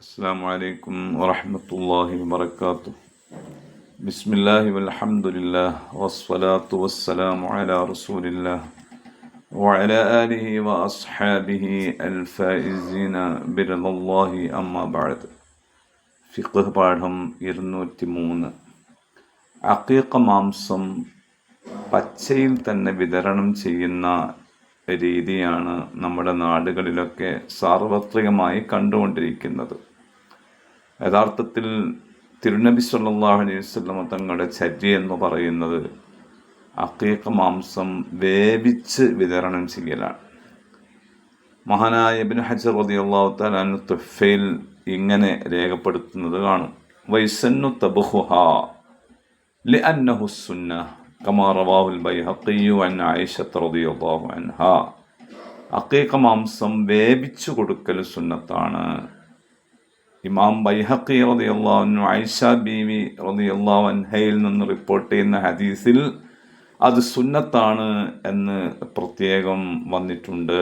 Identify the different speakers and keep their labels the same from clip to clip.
Speaker 1: السلام عليكم ورحمة الله وبركاته بسم الله والحمد لله والصلاة والسلام على رسول الله وعلى آله وأصحابه الفائزين برضا الله أما بعد ഫിഖ് പാഠം ഇരുന്നൂറ്റി മൂന്ന് അക്കീക്ക മാംസം പച്ചയിൽ തന്നെ വിതരണം ചെയ്യുന്ന രീതിയാണ് നമ്മുടെ നാടുകളിലൊക്കെ സാർവത്രികമായി കണ്ടുകൊണ്ടിരിക്കുന്നത് യഥാർത്ഥത്തിൽ തിരുനബി സല്ലാഹു അലൈഹി വസല്ലമ തങ്ങളുടെ ചര്യ എന്ന് പറയുന്നത് അക്കീക്ക മാംസം വേവിച്ച് വിതരണം ചെയ്യലാണ്. മഹാനായ ബിൻ ഹജർ റതി അള്ളാഹു അൻഹു തുഫയിൽ ഇങ്ങനെ രേഖപ്പെടുത്തുന്നത് കാണും. വൈസന്നു സുന്ന കമാ റവാഹുൽ ബൈഹഖി അൻ ആയിഷ റളിയല്ലാഹു അൻഹ. അക്കീക്ക മാംസം വേവിച്ചു കൊടുക്കൽ സുന്നത്താണ്. ഇമാം ബൈഹഖി റളിയല്ലാഹു അൻഹു ഐഷ ബീവി റളിയല്ലാഹു അൻഹയിൽ നിന്ന് റിപ്പോർട്ട് ചെയ്യുന്ന ഹദീസിൽ അത് സുന്നത്താണ് എന്ന് പ്രത്യേകം വന്നിട്ടുണ്ട്.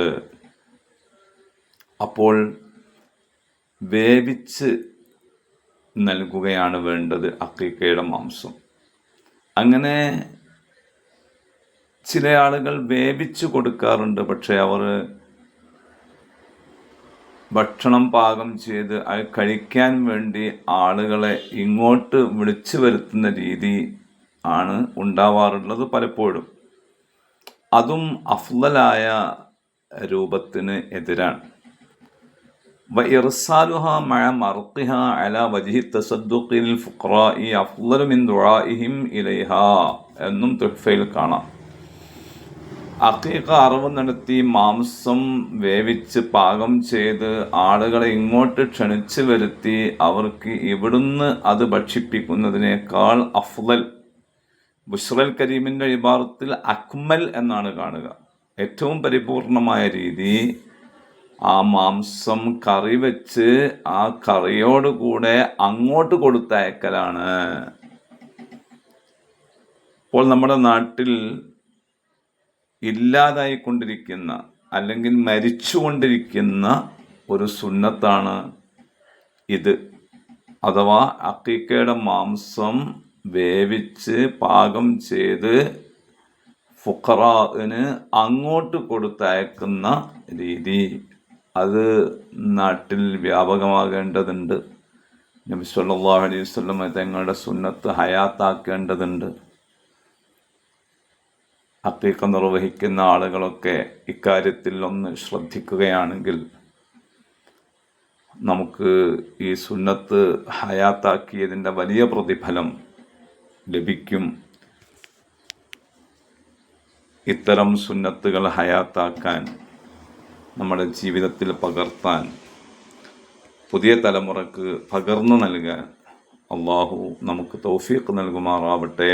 Speaker 1: അപ്പോൾ വേവിച്ച് നൽകുകയാണ് വേണ്ടത് അക്കീക്കയുടെ മാംസം. അങ്ങനെ ചില ആളുകൾ വേവിച്ച് കൊടുക്കാറുണ്ട് പക്ഷേ അവർ ഭക്ഷണം പാകം ചെയ്ത് അത് കഴിക്കാൻ വേണ്ടി ആളുകളെ ഇങ്ങോട്ട് വിളിച്ചു വരുത്തുന്ന രീതി ആണ് ഉണ്ടാവാറുള്ളത് പലപ്പോഴും അതും അഫ്ലലായ രൂപത്തിന് എതിരാണ് وإرسالها مع مرقها على وجه التصدق للفقراء أفضل من دعائهم إليها എന്നും തുഹഫയിൽ കാണാം അക്കീക്ക അറിവ് നടത്തി മാംസം വേവിച്ച് പാകം ചെയ്ത് ആളുകളെ ഇങ്ങോട്ട് ക്ഷണിച്ചു വരുത്തി അവർക്ക് ഇവിടുന്ന് അത് ഭക്ഷിപ്പിക്കുന്നതിനേക്കാൾ അഫ്ലൽ ബുഷ്റൽ കരീമിന്റെ വിഭാഗത്തിൽ അക്മൽ എന്നാണ് കാണുക. ഏറ്റവും പരിപൂർണമായ രീതി ആ മാംസം കറി വെച്ച് ആ കറിയോട് കൂടെ അങ്ങോട്ട് കൊടുത്തയക്കലാണ്. ഇപ്പോൾ നമ്മുടെ നാട്ടിൽ ഇല്ലാതായിക്കൊണ്ടിരിക്കുന്ന അല്ലെങ്കിൽ മരിച്ചുകൊണ്ടിരിക്കുന്ന ഒരു സുന്നത്താണ് ഇത്. അഥവാ അക്കിക്കയുടെ മാംസം വേവിച്ച് പാകം ചെയ്ത് ഫുഖറാന് അങ്ങോട്ട് കൊടുത്തയക്കുന്ന രീതി അത് നാട്ടിൽ വ്യാപകമാകേണ്ടതുണ്ട്. നബി സല്ലല്ലാഹു അലൈഹി തങ്ങളുടെ സുന്നത്ത് ഹയാത്താക്കേണ്ടതുണ്ട്. അക്കീക്ക നിർവഹിക്കുന്ന ആളുകളൊക്കെ ഇക്കാര്യത്തിൽ ഒന്ന് ശ്രദ്ധിക്കുകയാണെങ്കിൽ നമുക്ക് ഈ സുന്നത്ത് ഹയാത്താക്കിയതിന്റെ വലിയ പ്രതിഫലം ലഭിക്കും. ഇത്തരം സുന്നത്തുകൾ ഹയാത്താക്കാൻ നമ്മുടെ ജീവിതത്തിൽ പകർത്താൻ പുതിയ തലമുറയ്ക്ക് പകർന്നു നൽകാൻ അള്ളാഹു നമുക്ക് തൗഫീഖ് നൽകുമാറാവട്ടെ.